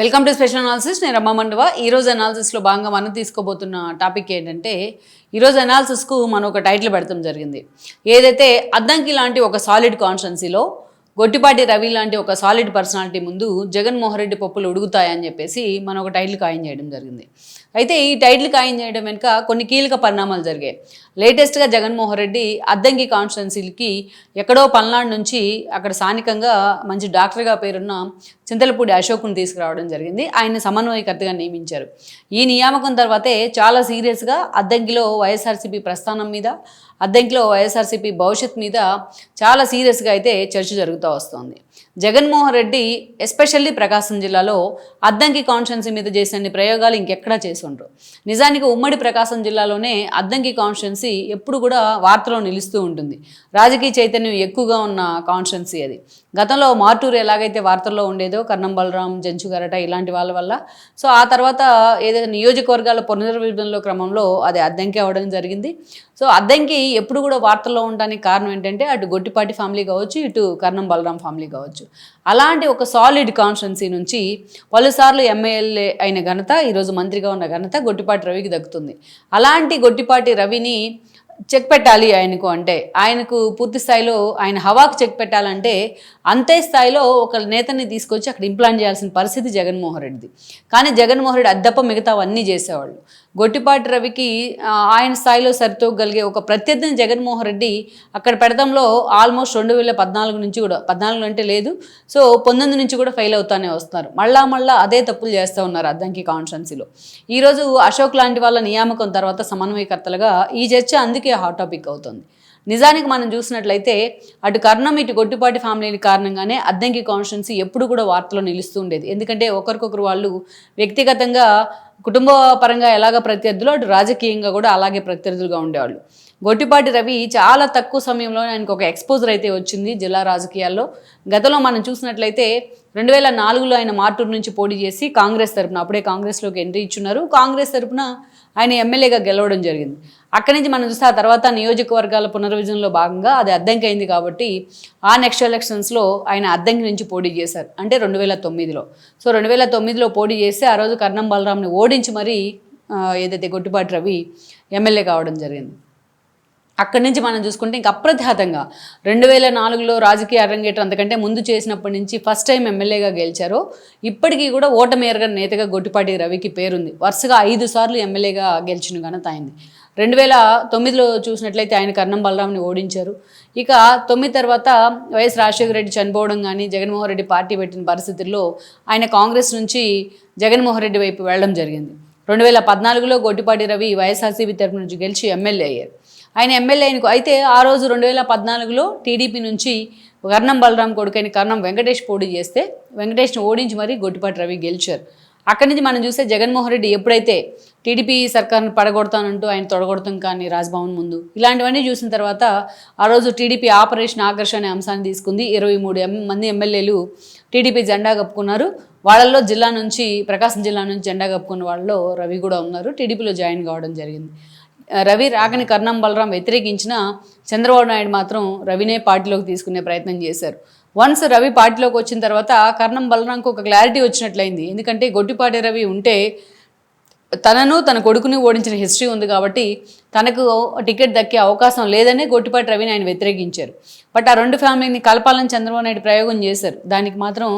Welcome to special analysis నేను రమ్మ మండవ. ఈరోజు అనాలిసిస్లో భాగంగా మనం తీసుకోబోతున్న టాపిక్ ఏంటంటే ఈరోజు అనాలిసిస్కు మనం ఒక టైటిల్ పెడతాం జరిగింది. ఏదైతే అద్దంకి లాంటి ఒక సాలిడ్ కాన్స్టెన్సీలో గొట్టిపాటి రవి లాంటి ఒక సాలిడ్ పర్సనాలిటీ ముందు జగన్మోహన్ రెడ్డి పప్పులు ఉడుగుతాయని చెప్పేసి మనం ఒక టైటిల్ ఖాయం చేయడం జరిగింది. అయితే ఈ టైటిల్ ఖాయం చేయడం వెనుక కొన్ని కీలక పరిణామాలు జరిగాయి. లేటెస్ట్గా జగన్మోహన్ రెడ్డి అద్దంకి కాన్స్టిట్యున్సీలకి ఎక్కడో పల్నాడు నుంచి అక్కడ స్థానికంగా మంచి డాక్టర్గా పేరున్న చింతలపూడి అశోక్ను తీసుకురావడం జరిగింది. ఆయన సమన్వయకర్తగా నియమించారు. ఈ నియామకం తర్వాతే చాలా సీరియస్గా అద్దంకిలో వైఎస్ఆర్సీపీ ప్రస్థానం మీద అద్దంకిలో వైఎస్ఆర్సీపీ భవిష్యత్ మీద చాలా సీరియస్గా అయితే చర్చ జరుగుతుంది వస్తుంది. జగన్మోహన్ రెడ్డి ఎస్పెషల్లీ ప్రకాశం జిల్లాలో అద్దంకి కాన్స్టిట్యున్సీ మీద చేసిన ప్రయోగాలు ఇంకెక్కడా చేసి నిజానికి ఉమ్మడి ప్రకాశం జిల్లాలోనే అద్దంకి కాన్స్టిట్యున్సీ ఎప్పుడు కూడా వార్తలో నిలుస్తూ ఉంటుంది. రాజకీయ చైతన్యం ఎక్కువగా ఉన్న కాన్స్టిట్యున్సీ అది. గతంలో మార్టూరు ఎలాగైతే వార్తల్లో ఉండేదో కర్ణం బలరాం జంచు గరట ఇలాంటి వాళ్ళ వల్ల సో ఆ తర్వాత ఏదైతే నియోజకవర్గాల పునర్విభజనలో క్రమంలో అది అద్దంకి అవ్వడం జరిగింది. సో అద్దంకి ఎప్పుడు కూడా వార్తల్లో ఉండడానికి కారణం ఏంటంటే అటు గొట్టిపాటి ఫ్యామిలీ కావచ్చు ఇటు కర్ణం బలరాం ఫ్యామిలీ కావచ్చు. అలాంటి ఒక సాలిడ్ కాన్స్టిట్యున్సీ నుంచి పలుసార్లు ఎమ్మెల్యే అయిన ఘనత ఈరోజు మంత్రిగా ఉన్న ఘనత గొట్టిపాటి రవికి దక్కుతుంది. అలాంటి గొట్టిపాటి రవిని చెక్ పెట్టాలి ఆయనకు అంటే ఆయనకు పూర్తి స్థాయిలో ఆయన హవాకు చెక్ పెట్టాలంటే అంతే స్థాయిలో ఒక నేతని తీసుకొచ్చి అక్కడ ఇంప్లాంట్ చేయాల్సిన పరిస్థితి జగన్మోహన్ రెడ్డిది. కానీ జగన్మోహన్ రెడ్డి అద్దప్ప మిగతావన్నీ చేసేవాళ్ళు. గొట్టిపాటి రవికి ఆయన స్థాయిలో సరితూగలిగే ఒక ప్రత్యర్థిని జగన్మోహన్ రెడ్డి అక్కడ పెడతంలో ఆల్మోస్ట్ రెండు వేల పద్నాలుగు నుంచి కూడా పద్నాలుగు అంటే లేదు. సో పంతొమ్మిది నుంచి కూడా ఫెయిల్ అవుతానే వస్తున్నారు. మళ్ళా మళ్ళా అదే తప్పులు చేస్తూ ఉన్నారు అద్దంకి కాన్స్టెన్సీలో. ఈరోజు అశోక్ లాంటి వాళ్ళ నియామకం తర్వాత సమన్వయకర్తలుగా ఈ చర్చ అందుకే హాట్ టాపిక్ అవుతుంది. నిజానికి మనం చూసినట్లయితే అటు కర్ణం ఇటు గొట్టిపాటి ఫ్యామిలీ కారణంగానే అద్దంకి కాన్స్టిట్యున్సీ ఎప్పుడు కూడా వార్తలో నిలుస్తూ ఉండేది. ఎందుకంటే ఒకరికొకరు వాళ్ళు వ్యక్తిగతంగా కుటుంబ పరంగా ఎలాగ ప్రత్యర్థులు అటు రాజకీయంగా కూడా అలాగే ప్రత్యర్థులుగా ఉండేవాళ్ళు. గొట్టిపాటి రవి చాలా తక్కువ సమయంలో ఆయనకు ఒక ఎక్స్పోజర్ అయితే వచ్చింది జిల్లా రాజకీయాల్లో. గతంలో మనం చూసినట్లయితే రెండు వేల నాలుగులో ఆయన మార్టూరు నుంచి పోటీ చేసి కాంగ్రెస్ తరపున అప్పుడే కాంగ్రెస్లోకి ఎంట్రీ ఇచ్చున్నారు. కాంగ్రెస్ తరపున ఆయన ఎమ్మెల్యేగా గెలవడం జరిగింది. అక్కడి నుంచి మనం చూస్తే ఆ తర్వాత నియోజకవర్గాల పునర్విజనలో భాగంగా అది అద్దంకి అయింది కాబట్టి ఆ నెక్స్ట్ ఎలక్షన్స్లో ఆయన అద్దంకి నుంచి పోటీ చేశారు. అంటే రెండు వేల తొమ్మిదిలో. సో రెండు వేల తొమ్మిదిలో పోటీ చేస్తే ఆ రోజు కర్ణం బలరాంని ఓడించి మరీ ఏదైతే గొట్టిపాటి రవి ఎమ్మెల్యే కావడం జరిగింది. అక్కడి నుంచి మనం చూసుకుంటే ఇంకా అప్రధాతంగా రెండు వేల నాలుగులో రాజకీయ అరంగేటం అంతకంటే ముందు చేసినప్పటి నుంచి ఫస్ట్ టైం ఎమ్మెల్యేగా గెలిచారు. ఇప్పటికీ కూడా ఓటమేరగా నేతగా గొట్టిపాటి రవికి పేరుంది. వరుసగా ఐదు సార్లు ఎమ్మెల్యేగా గెలిచిన ఘనత అయింది రెండు వేల తొమ్మిదిలో చూసినట్లయితే ఆయన కర్ణం బలరాంని ఓడించారు. ఇక తొమ్మిది తర్వాత వైఎస్ రాజశేఖర రెడ్డి చనిపోవడం కానీ జగన్మోహన్ రెడ్డి పార్టీ పెట్టిన పరిస్థితుల్లో ఆయన కాంగ్రెస్ నుంచి జగన్మోహన్ రెడ్డి వైపు వెళ్ళడం జరిగింది. రెండు వేల పద్నాలుగులో గొట్టిపాటి రవి వైఎస్ఆర్సీపీ తరపు నుంచి గెలిచి ఎమ్మెల్యే అయ్యారు. ఆయన ఎమ్మెల్యే ఆయనకు అయితే ఆ రోజు రెండు వేల పద్నాలుగులో టీడీపీ నుంచి కర్ణం బలరాం కొడుకైన కర్ణం వెంకటేష్ పోటీ చేస్తే వెంకటేష్ని ఓడించి మరీ గొట్టిపాటి రవి గెలిచారు. అక్కడి నుంచి మనం చూస్తే జగన్మోహన్ రెడ్డి ఎప్పుడైతే టీడీపీ సర్కార్ని పడగొడతానంటూ ఆయన తొడగొడతాం కానీ రాజ్భవన్ ముందు ఇలాంటివన్నీ చూసిన తర్వాత ఆ రోజు టీడీపీ ఆపరేషన్ ఆకర్షణ అనే అంశాన్ని తీసుకుంది. ఇరవై మూడు ఎం మంది ఎమ్మెల్యేలు టీడీపీ జెండా కప్పుకున్నారు. వాళ్ళల్లో జిల్లా నుంచి ప్రకాశం జిల్లా నుంచి జెండా కప్పుకున్న వాళ్ళలో రవి కూడా ఉన్నారు. టీడీపీలో జాయిన్ కావడం జరిగింది. రవి రాకని కర్ణం బలరాం వ్యతిరేకించిన చంద్రబాబు నాయుడు మాత్రం రవినే పార్టీలోకి తీసుకునే ప్రయత్నం చేశారు. వన్స్ రవి పార్టీలోకి వచ్చిన తర్వాత కర్ణం బలరాంకు ఒక క్లారిటీ వచ్చినట్లయింది. ఎందుకంటే గొట్టిపాటి రవి ఉంటే తనను తన కొడుకుని ఓడించిన హిస్టరీ ఉంది కాబట్టి తనకు టికెట్ దక్కే అవకాశం లేదని గొట్టిపాటి రవిని ఆయన వ్యతిరేకించారు. బట్ ఆ రెండు ఫ్యామిలీని కలపాలని చంద్రబాబు నాయుడు ప్రయోగం చేశారు. దానికి మాత్రం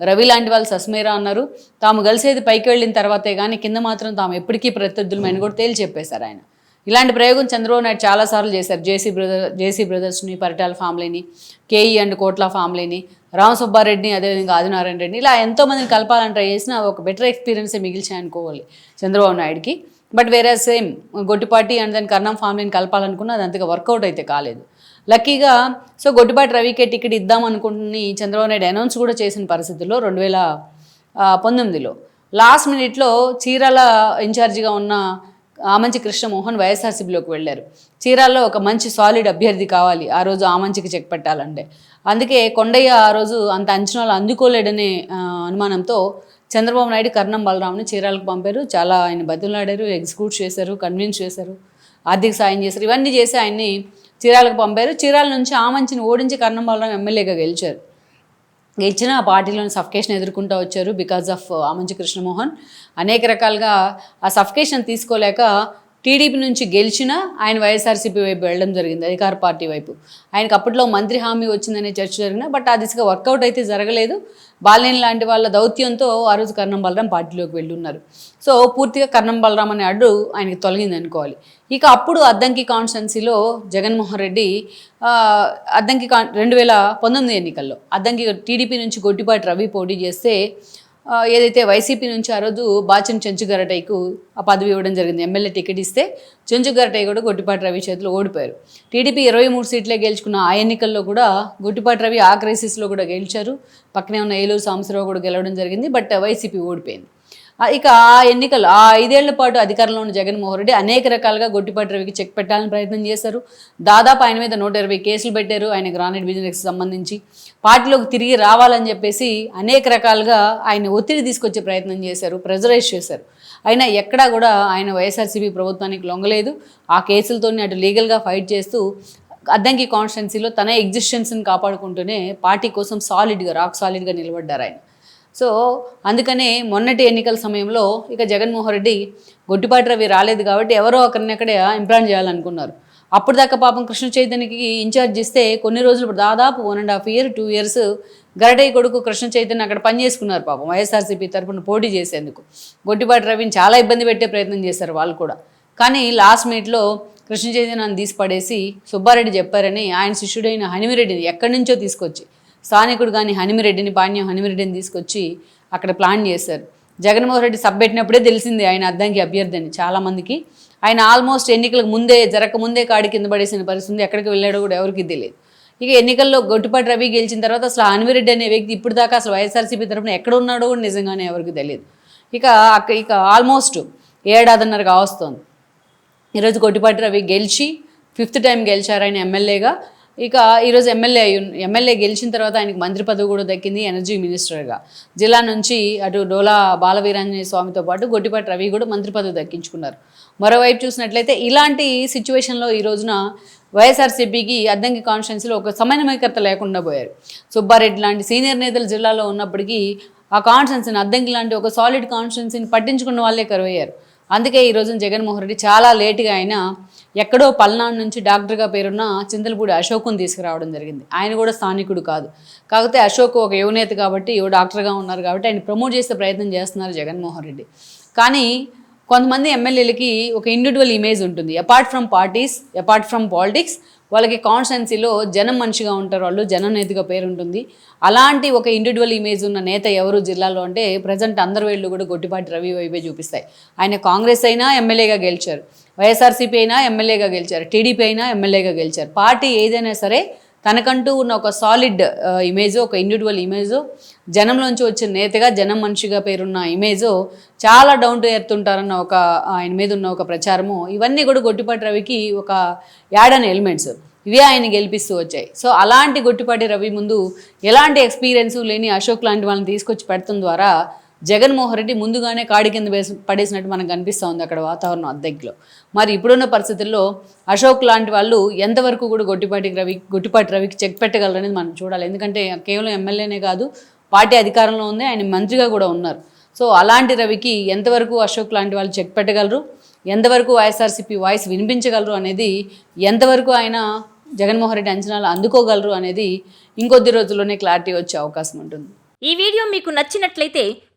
రవి లాంటి వాళ్ళు సస్మేరా అన్నారు. తాము కలిసేది పైకి వెళ్ళిన తర్వాతే కానీ కింద మాత్రం తాము ఎప్పటికీ ప్రత్యర్థులమని కూడా తేల్చి చెప్పేశారు ఆయన. ఇలాంటి ప్రయోగం చంద్రబాబు నాయుడు చాలాసార్లు చేశారు. జేసీ బ్రదర్ జేసీ బ్రదర్స్ని పరిటాల ఫ్యామిలీని కేఈ అండ్ కోట్ల ఫ్యామిలీని రామసుబ్బారెడ్డిని అదేవిధంగా ఆదినారాయణ రెడ్డిని ఇలా ఎంతోమందిని కలపాలని ట్రై చేసినా ఒక బెటర్ ఎక్స్పీరియన్సే మిగిల్చాయి అనుకోవాలి చంద్రబాబు నాయుడుకి. బట్ వేరే సేమ్ గొట్టిపాటి అండ్ దాని కర్ణం ఫ్యామిలీని కలపాలనుకున్న అది అంతగా వర్కౌట్ అయితే కాలేదు. లక్కీగా సో గొట్టిపాటి రవికే టికెట్ ఇద్దాం చంద్రబాబు నాయుడు అనౌన్స్ కూడా చేసిన పరిస్థితుల్లో రెండు వేల పంతొమ్మిదిలో. లాస్ట్ మినిట్లో చీరాల ఇన్ఛార్జిగా ఉన్న ఆమంచి కృష్ణమోహన్ వైఎస్ఆర్సీబీలోకి వెళ్ళారు. చీరాల్లో ఒక మంచి సాలిడ్ అభ్యర్థి కావాలి. ఆ రోజు ఆమంచికి చెక్ పెట్టాలంటే. అందుకే కొండయ్య ఆ రోజు అంత అంచనాలు అందుకోలేడనే అనుమానంతో చంద్రబాబు నాయుడు కర్ణం బలరాంని చీరాలకు పంపారు. చాలా ఆయన బతులాడారు ఎగ్జిక్యూట్ చేశారు కన్విన్స్ చేశారు ఆర్థిక సాయం చేశారు. ఇవన్నీ చేసి ఆయన్ని చీరాలకు పంపారు. చీరాల నుంచి ఆమంచిని ఓడించి కర్ణం బలరాం ఎమ్మెల్యేగా గెలిచారు. గెలిచిన ఆ పార్టీలోని సఫకేషన్ ఎదుర్కొంటూ వచ్చారు బికాజ్ ఆఫ్ ఆమంచి కృష్ణమోహన్. అనేక రకాలుగా ఆ సఫకేషన్ తీసుకోలేక టీడీపీ నుంచి గెలిచిన ఆయన వైఎస్ఆర్సీపీ వైపు వెళ్ళడం జరిగింది అధికార పార్టీ వైపు. ఆయనకు అప్పట్లో మంత్రి హామీ వచ్చిందనే చర్చ జరిగిన బట్ ఆ దిశగా వర్కౌట్ అయితే జరగలేదు. బాలేని లాంటి వాళ్ళ దౌత్యంతో ఆ రోజు కర్ణం బలరాం పార్టీలోకి వెళ్ళి ఉన్నారు సో పూర్తిగా కర్ణం బలరాం అనే అడ్డు ఆయనకి తొలగింది అనుకోవాలి. ఇక అప్పుడు అద్దంకి కాన్స్టెన్సీలో జగన్మోహన్ రెడ్డి అద్దంకి కాన్ రెండు వేల పంతొమ్మిది ఎన్నికల్లో అద్దంకి టీడీపీ నుంచి గొడ్డిపాటి రవి పోటీ చేస్తే ఏదైతే వైసీపీ నుంచి ఆ రోజు బాచన్ చెంచుగరటైకు ఆ పదవి ఇవ్వడం జరిగింది. ఎమ్మెల్యే టికెట్ ఇస్తే చెంచుగరటై కూడా గొట్టిపాటి రవి చేతిలో ఓడిపోయారు. టీడీపీ ఇరవై మూడు సీట్లే గెలుచుకున్న ఆ ఎన్నికల్లో కూడా గొట్టిపాటి రవి ఆ క్రైసిస్లో కూడా గెలిచారు. పక్కనే ఉన్న ఏలూరు సాంబశివరావు కూడా గెలవడం జరిగింది. బట్ వైసీపీ ఓడిపోయింది. ఇక ఆ ఎన్నికలు ఆ ఐదేళ్ళ పాటు అధికారంలో ఉన్న జగన్మోహన్ రెడ్డి అనేక రకాలుగా గొట్టిపాటి రవికి చెక్ పెట్టాలని ప్రయత్నం చేశారు. దాదాపు ఆయన మీద నూట ఇరవై కేసులు పెట్టారు. ఆయన గ్రానైట్ బిజినెస్కి సంబంధించి పార్టీలోకి తిరిగి రావాలని చెప్పేసి అనేక రకాలుగా ఆయన ఒత్తిడి తీసుకొచ్చే ప్రయత్నం చేశారు ప్రెజరైజ్ చేశారు. అయినా ఎక్కడా కూడా ఆయన వైఎస్ఆర్సీపీ ప్రభుత్వానికి లొంగలేదు. ఆ కేసులతోనే అటు లీగల్గా ఫైట్ చేస్తూ అద్దంకి కాన్స్టిట్యున్సీలో తన ఎగ్జిస్టెన్స్ని కాపాడుకుంటూనే పార్టీ కోసం సాలిడ్గా రాక్ సాలిడ్గా నిలబడ్డారు ఆయన. సో అందుకనే మొన్నటి ఎన్నికల సమయంలో ఇక జగన్మోహన్ రెడ్డి గొడ్డిపాటి రవి రాలేదు కాబట్టి ఎవరో ఒకరిని అక్కడ ఇంప్లాంట్ చేయాలనుకున్నారు. అప్పుడు దాకా పాపం కృష్ణ చైతన్యకి ఇన్ఛార్జ్ ఇస్తే కొన్ని రోజులు దాదాపు one and half year two years Garatayya కొడుకు కృష్ణ చైతన్య అక్కడ పనిచేసుకున్నారు పాపం వైఎస్ఆర్సీపీ తరఫున పోటీ చేసేందుకు. గొడ్డిపాటి రవిని చాలా ఇబ్బంది పెట్టే ప్రయత్నం చేశారు వాళ్ళు కూడా. కానీ లాస్ట్ మీట్లో కృష్ణ చైతన్యాన్ని తీసి పడేసి సుబ్బారెడ్డి చెప్పారని ఆయన శిష్యుడైన హనిమిరెడ్డిని ఎక్కడి నుంచో తీసుకొచ్చి స్థానికుడు కానీ హనిమిరెడ్డిని పాణ్యం హనిమిరెడ్డిని తీసుకొచ్చి అక్కడ ప్లాన్ చేశారు. జగన్మోహన్ రెడ్డి సబ్బెట్టినప్పుడే తెలిసింది ఆయన అద్దంకి అభ్యర్థి అని చాలామందికి ఆయన ఆల్మోస్ట్ ఎన్నికలకు ముందే జరగక ముందే కాడి కింద పడేసిన పరిస్థితి ఎక్కడికి వెళ్ళాడో కూడా ఎవరికి తెలియదు. ఇక ఎన్నికల్లో గొట్టుపాటి రవి గెలిచిన తర్వాత అసలు హనుమిరెడ్డి అనే వ్యక్తి ఇప్పుడు దాకా అసలు వైఎస్ఆర్సీపీ తరఫున ఎక్కడ ఉన్నాడో కూడా నిజంగానే ఎవరికి తెలియదు. ఇక అక్క ఇక ఆల్మోస్ట్ ఏడాదిన్నర కావస్తోంది. ఈరోజు గొట్టిపాటి రవి గెలిచి ఫిఫ్త్ టైం గెలిచారు ఆయన ఎమ్మెల్యేగా. ఇక ఈరోజు ఎమ్మెల్యే అయ్యి ఎమ్మెల్యే గెలిచిన తర్వాత ఆయనకు మంత్రి పదవి కూడా దక్కింది ఎనర్జీ మినిస్టర్గా. జిల్లా నుంచి అటు డోలా బాలవీరాంజనేయ స్వామితో పాటు గొట్టిపాటి రవి కూడా మంత్రి పదవి దక్కించుకున్నారు. మరోవైపు చూసినట్లయితే ఇలాంటి సిచ్యువేషన్లో ఈ రోజున వైఎస్ఆర్సీపీకి అద్దంకి కాన్స్టిట్యున్సీలో ఒక సమన్వయకర్త లేకుండా పోయారు. సుబ్బారెడ్డి లాంటి సీనియర్ నేతలు జిల్లాలో ఉన్నప్పటికీ ఆ కాన్స్టిట్యున్సీని అద్దంకి లాంటి ఒక సాలిడ్ కాన్స్టిట్యున్సీని పట్టించుకున్న వాళ్ళే కరువయ్యారు. అందుకే ఈ రోజున జగన్మోహన్ రెడ్డి చాలా లేటుగా అయినా ఎక్కడో పల్నాడు నుంచి డాక్టర్గా పేరున్న చింతలపూడి అశోక్ను తీసుకురావడం జరిగింది. ఆయన కూడా స్థానికుడు కాదు. కాకపోతే అశోక్ ఒక యువనేత కాబట్టి యువ డాక్టర్గా ఉన్నారు కాబట్టి ఆయన ప్రమోట్ చేసే ప్రయత్నం చేస్తున్నారు జగన్మోహన్ రెడ్డి. కానీ కొంతమంది ఎమ్మెల్యేలకి ఒక ఇండివిజువల్ ఇమేజ్ ఉంటుంది. Apart from parties apart from politics వాళ్ళకి కాన్స్టెన్సీలో జనం మనిషిగా ఉంటారు. వాళ్ళు జనం నేతగా పేరు ఉంటుంది. అలాంటి ఒక ఇండివిజువల్ ఇమేజ్ ఉన్న నేత ఎవరు జిల్లాలో అంటే ప్రజెంట్ అందరి వేళ్ళు కూడా గొట్టిపాటి రవి వైపే చూపిస్తాయి. ఆయన కాంగ్రెస్ అయినా ఎమ్మెల్యేగా గెలిచారు. వైఎస్ఆర్సీపీ అయినా ఎమ్మెల్యేగా గెలిచారు టీడీపీ అయినా ఎమ్మెల్యేగా గెలిచారు. పార్టీ ఏదైనా సరే తనకంటూ ఉన్న ఒక సాలిడ్ ఇమేజ్ ఒక ఇండివిజువల్ ఇమేజ్ జనంలోంచి వచ్చిన నేతగా జనం మనిషిగా పేరున్న ఇమేజ్ చాలా డౌన్ టు ఎర్త్ ఉంటారన్న ఒక ఆయన మీద ఉన్న ఒక ప్రచారము. ఇవన్నీ కూడా గొట్టిపాటి రవికి ఒక యాడ్ అనే ఎలిమెంట్స్ ఇవే ఆయన గెలిపిస్తూ వచ్చాయి. సో అలాంటి గొట్టిపాటి రవి ముందు ఎలాంటి ఎక్స్పీరియన్స్ లేని అశోక్ లాంటి వాళ్ళని తీసుకొచ్చి పెడతం ద్వారా జగన్మోహన్ రెడ్డి ముందుగానే కాడి కింద వేసి పడేసినట్టు మనకు కనిపిస్తూ ఉంది అక్కడ వాతావరణం అద్దెగ్లో మరి ఇప్పుడున్న పరిస్థితుల్లో అశోక్ లాంటి వాళ్ళు ఎంతవరకు కూడా గొట్టిపాటి రవి గొట్టిపాటి రవికి చెక్ పెట్టగలరు అనేది మనం చూడాలి. ఎందుకంటే కేవలం ఎమ్మెల్యేనే కాదు పార్టీ అధికారంలో ఉంది ఆయన మంత్రిగా కూడా ఉన్నారు. సో అలాంటి రవికి ఎంతవరకు అశోక్ లాంటి వాళ్ళు చెక్ పెట్టగలరు? ఎంతవరకు వైఎస్ఆర్సీపీ వాయిస్ వినిపించగలరు అనేది ఎంతవరకు ఆయన జగన్మోహన్ రెడ్డి అంచనాలు అందుకోగలరు అనేది ఇంకొద్ది రోజుల్లోనే క్లారిటీ వచ్చే అవకాశం ఉంటుంది. ఈ వీడియో మీకు నచ్చినట్లయితే